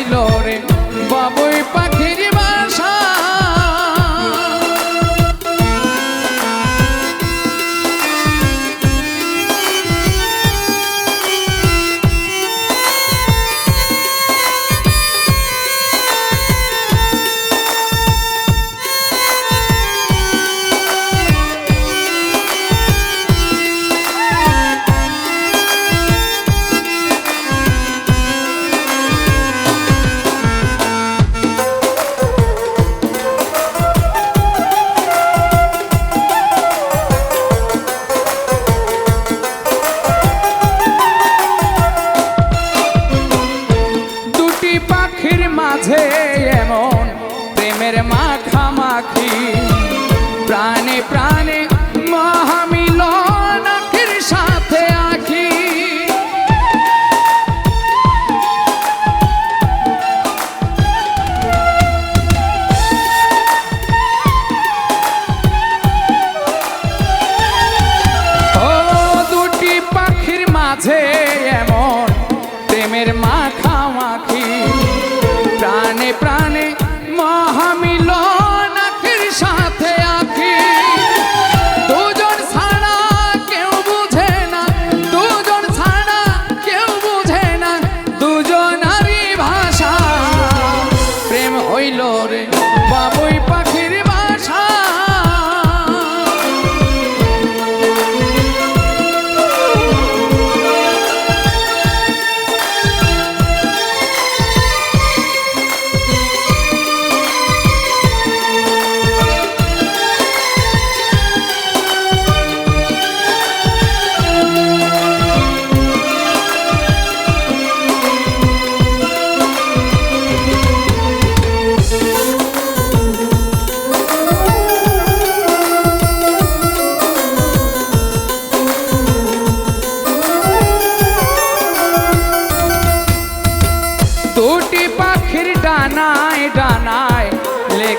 হইল রে বাবুই পাখির মাখামাখি প্রাণে প্রাণে দুটি পাখির মাঝে প্রেমের মাখামাখি প্রাণে প্রাণে মহামিলন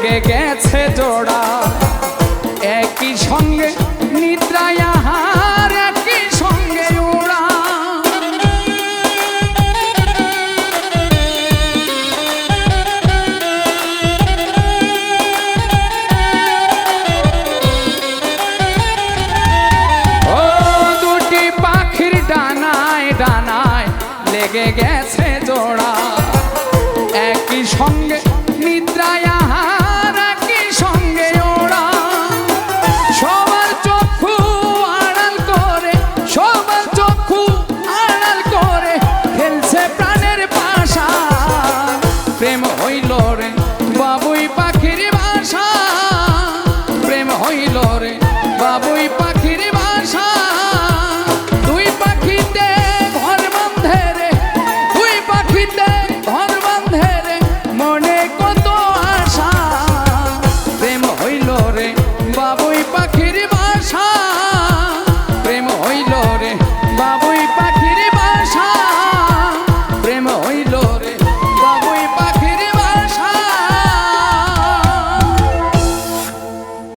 লেগে গেছে জোড়া। একই সঙ্গে নিদ্রায় আহার, একই সঙ্গে ও দুটি পাখির ডানায় ডানায় লেগে গেছে জোড়া। একই সঙ্গে নিদ্রায়